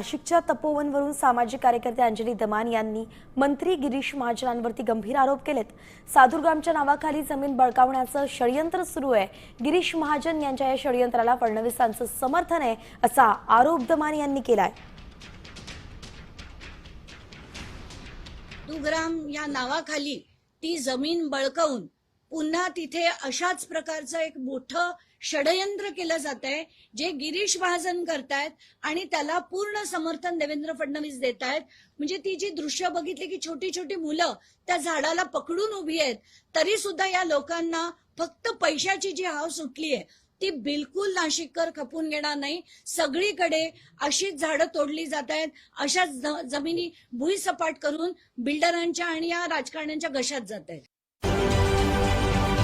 नाशिकच्या तपोवनवरून सामाजिक कार्यकर्ते अंजली दमान यांनी मंत्री गिरीश महाजनांवरती गंभीर आरोप केलेत. साधुरग्रामच्या नावाखाली जमीन बळकावण्याचं षडयंत्र सुरू आहे. गिरीश महाजन यांच्या या षडयंत्राला फडणवीसांचं समर्थन आहे असा आरोप दमान यांनी केलाय. साधुग्राम या नावाखाली ती जमीन बळकावून पुन्हा तिथे अशाच प्रकारचं एक मोठं षडयंत्र केलं जात आहे जे गिरीश महाजन करतायत आणि त्याला पूर्ण समर्थन देवेंद्र फडणवीस देत आहेत म्हणजे ती जी दृश्य बघितली की छोटी छोटी मुलं त्या झाडाला पकडून उभी आहेत तरी सुद्धा या लोकांना फक्त पैशाची जी हाव सुटली आहे ती बिलकुल नाशिककर खपून घेणार नाही. सगळीकडे अशीच झाडं तोडली जात आहेत अशाच जमिनी भुईसपाट करून बिल्डरांच्या आणि या राजकारण्यांच्या घशात जात आहेत